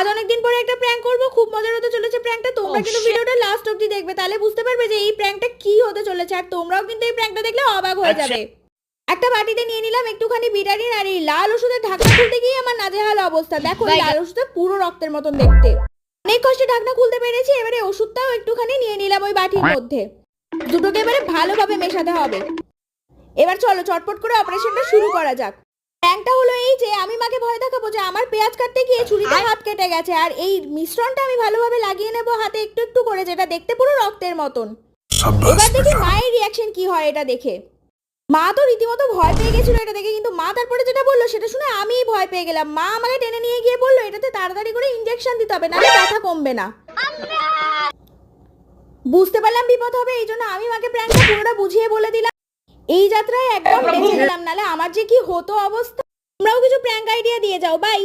আজ অনেকদিন পরে একটা প্র্যাঙ্ক করব খুব মজার হতে চলেছে প্র্যাঙ্কটা তোমরা Oh, কিন্তু ভিডিওটা লাস্ট অবধি দেখবে তাহলে বুঝতে পারবে যে এই প্র্যাঙ্কটা কি হতে চলেছে আর তোমরাও কিন্তু এই প্র্যাঙ্কটা দেখলে অবাক হয়ে আচ্ছা। যাবে। একটা বাটিতে নিয়ে নিলাম একটুখানি বিটারিন আর এই লাল ওষুধের ঢাকনা খুলতে গিয়ে আমার নাজেহাল অবস্থা। দেখো লাল ওষুধটা পুরো রক্তের মতন দেখতে। অনেক কষ্টে ঢাকনা খুলতে পেরেছি এবারে ওষুধটাও একটুখানি নিয়ে নিলাম ওই বাটির মধ্যে। দুটোকে এবারে ভালোভাবে মেশাতে হবে। এবার চলো চটপট করে অপারেশনটা শুরু করা যাক। প্র্যাঙ্কটা হলো এই যে আমি মাকে ভয় দেখাবো যে আমার পেঁয়াজ কাটতে গিয়ে ছুরিতে হাত কেটে গেছে আর এই মিশ্রণটা আমি ভালোভাবে লাগিয়ে নেব হাতে একটু একটু করে যেটা দেখতে পুরো রক্তের মতন। এবার দেখি মায়ের রিয়াকশন কি হয় এটা দেখে। মা তো রীতিমতো ভয় পেয়ে গেছিল এটা দেখে কিন্তু মা তারপরে যেটা বলল সেটা শুনে আমিই ভয় পেয়ে গেলাম। মা আমাকে টেনে নিয়ে গিয়ে বলল এটাতে তাড়াতাড়ি করে ইঞ্জেকশন দিতে হবে নাহলে ব্যথা কমবে না। বুঝতে পারলাম বিপদ হবে এই জন্য আমি মাকে প্র্যাঙ্কটা পুরোটা বুঝিয়ে বলে দিলাম। এই যাত্রায় একদম বেঁচে গেলাম নাহলে আমার যে কি হতো অবস্থা। তোমরাও কিছু প্র্যাঙ্ক আইডিয়া দিয়ে যাও বাই